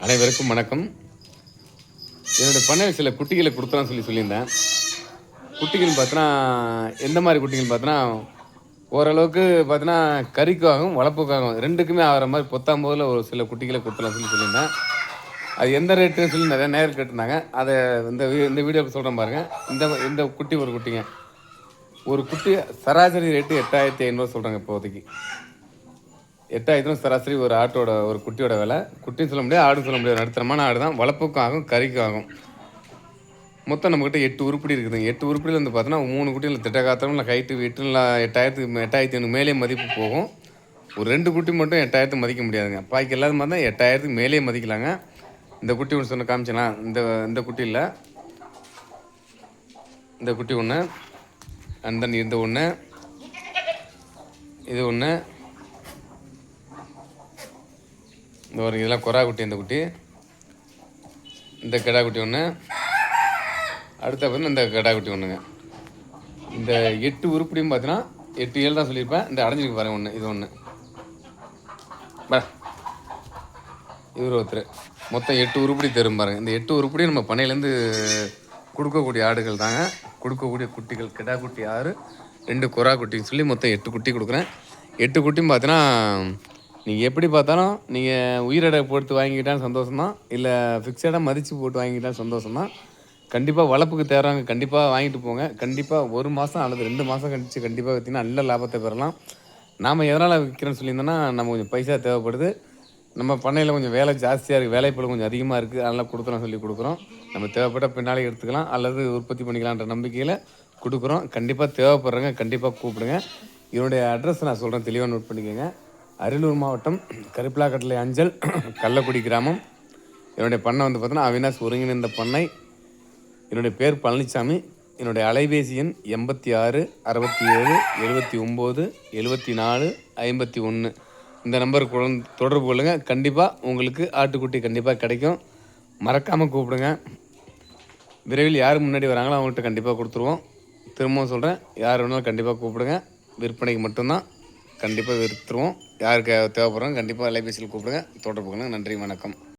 அனைவருக்கும் வணக்கம். என்னுடைய பண்ணையில் சில குட்டிகளை கொடுத்தலாம் சொல்லி சொல்லியிருந்தேன். குட்டிகள் பார்த்தோன்னா எந்த மாதிரி குட்டிகள் பார்த்தோன்னா ஓரளவுக்கு பார்த்தோன்னா கறிக்காகவும் வளர்ப்புக்காகவும் ரெண்டுக்குமே ஆகிற மாதிரி பொத்தாம்போதில் ஒரு சில குட்டிகளை கொடுத்தலாம் சொல்லி சொல்லியிருந்தேன். அது எந்த ரேட்டுன்னு சொல்லி நிறைய நேரம் கேட்டிருந்தாங்க. அதை இந்த வீ- இந்த வீடியோ சொல்கிறேன் பாருங்கள் இந்த இந்த குட்டி ஒரு குட்டிங்க. ஒரு குட்டி சராசரி ரேட்டு எட்டாயிரத்தி ஐநூறுவா சொல்கிறாங்க இப்போதைக்கு. எட்டாயிரத்தும் சராசரி ஒரு ஆட்டோட ஒரு குட்டியோட விலை. குட்டின்னு சொல்ல முடியாது ஆடுன்னு சொல்ல முடியாது. நடுத்தரமான ஆடு தான். வளர்ப்புக்கும் ஆகும் கறிக்கும் ஆகும். மொத்தம் நம்மக்கிட்ட எட்டு உருப்படி இருக்குதுங்க எட்டு உருப்படியில் வந்து பார்த்தோன்னா மூணு குட்டியில் திட்டகாத்திரம் இல்லை ஹைட்டு வெயிட்டு எட்டாயிரத்துக்கு எட்டாயிரத்தி ஐநூறு மேலே மதிப்பு போகும். ஒரு ரெண்டு குட்டி மட்டும் எட்டாயிரத்து மதிக்க முடியாதுங்க. பாக்கி இல்லாத மாதிரி தான் எட்டாயிரத்துக்கு மேலே மதிக்கலாங்க. இந்த குட்டி ஒன்று சொன்ன காமிச்சலாம் இந்த இந்த குட்டி இல்லை. இந்த குட்டி ஒன்று அண்ட் தென் இந்த ஒன்று இது ஒன்று இந்த ஒரு இதெல்லாம் கொரா குட்டி இந்த குட்டி. இந்த கிடா குட்டி ஒன்று அடுத்த பார்த்தீங்கன்னா இந்த கிடா குட்டி ஒன்றுங்க இந்த எட்டு உருப்படியும் பார்த்தீங்கன்னா எட்டு ஏழு தான் சொல்லியிருப்பேன். இந்த அடைஞ்சிருக்கு பாருங்க ஒன்று இது ஒன்று பா இவர் ஒருத்தர். மொத்தம் எட்டு உருப்படி தரும் பாருங்கள் இந்த எட்டு உருப்படி நம்ம பண்ணையிலேருந்து கொடுக்கக்கூடிய ஆடுகள் தாங்க. கொடுக்கக்கூடிய குட்டிகள் கிடா குட்டி ஆறு ரெண்டு கொரா குட்டின்னு சொல்லி மொத்தம் எட்டு குட்டி கொடுக்குறேன். எட்டு குட்டியும் பார்த்தீங்கன்னா நீங்கள் எப்படி பார்த்தாலும் நீங்கள் உயிரடை போட்டு வாங்கிக்கிட்டாலும் சந்தோஷம் தான் இல்லை ஃபிக்ஸடாக மதித்து போட்டு வாங்கிக்கிட்டாலும் சந்தோஷம் தான் கண்டிப்பாக வளர்ப்புக்கு தேடுறவங்க கண்டிப்பாக வாங்கிட்டு போங்க. கண்டிப்பாக ஒரு மாதம் அல்லது ரெண்டு மாதம் கழிச்சு கண்டிப்பாக விற்றீங்கன்னா நல்ல லாபத்தை பெறலாம். நாம் எதனால் விற்கிறோன்னு சொல்லியிருந்தோன்னா நம்ம கொஞ்சம் பைசா தேவைப்படுது. நம்ம பண்ணையில் கொஞ்சம் வேலை ஜாஸ்தியாக இருக்குது வேலைப்பள கொஞ்சம் அதிகமாக இருக்குது அதெல்லாம் கொடுத்துலாம் சொல்லி கொடுக்குறோம். நம்ம தேவைப்பட்ட பின்னாலே எடுத்துக்கலாம். அல்லது உற்பத்தி பண்ணிக்கலான்ற நம்பிக்கையில் கொடுக்குறோம். கண்டிப்பாக தேவைப்படுறவங்க கண்டிப்பாக கூப்பிடுங்க. என்னுடைய அட்ரஸ் நான் சொல்கிறேன் தெளிவாக நோட் பண்ணிக்கோங்க. அரியலூர் மாவட்டம் கருப்பிலாக்கட்டளை அஞ்சல் கள்ளக்குடி கிராமம். என்னுடைய பண்ணை வந்து பார்த்தோன்னா அவினாஸ் ஒருங்கிணைந்த பண்ணை. என்னுடைய பேர் பழனிசாமி என்னுடைய அலைபேசி எண் எண்பத்தி ஆறு அறுபத்தி ஏழு எழுபத்தி ஒம்பது எழுபத்தி நாலு ஐம்பத்தி ஒன்று. இந்த நம்பருக்கு தொடர்பு கொள்ளுங்கள் கண்டிப்பாக உங்களுக்கு ஆட்டுக்குட்டி கண்டிப்பாக கிடைக்கும். மறக்காமல் கூப்பிடுங்க. விரைவில் யார் முன்னாடி வராங்களோ அவங்கள்ட்ட கண்டிப்பாக கொடுத்துருவோம். திரும்பவும் சொல்கிறேன் யார் வேணாலும் கண்டிப்பாக கூப்பிடுங்க. விற்பனைக்கு மட்டும்தான். கண்டிப்பாக விற்றுருவோம் யாருக்கு தேவைப்படுறோம் கண்டிப்பாக அலைபேசியில் கூப்பிடுங்க. தொடர்பு கொள்ளுங்க. நன்றி வணக்கம்.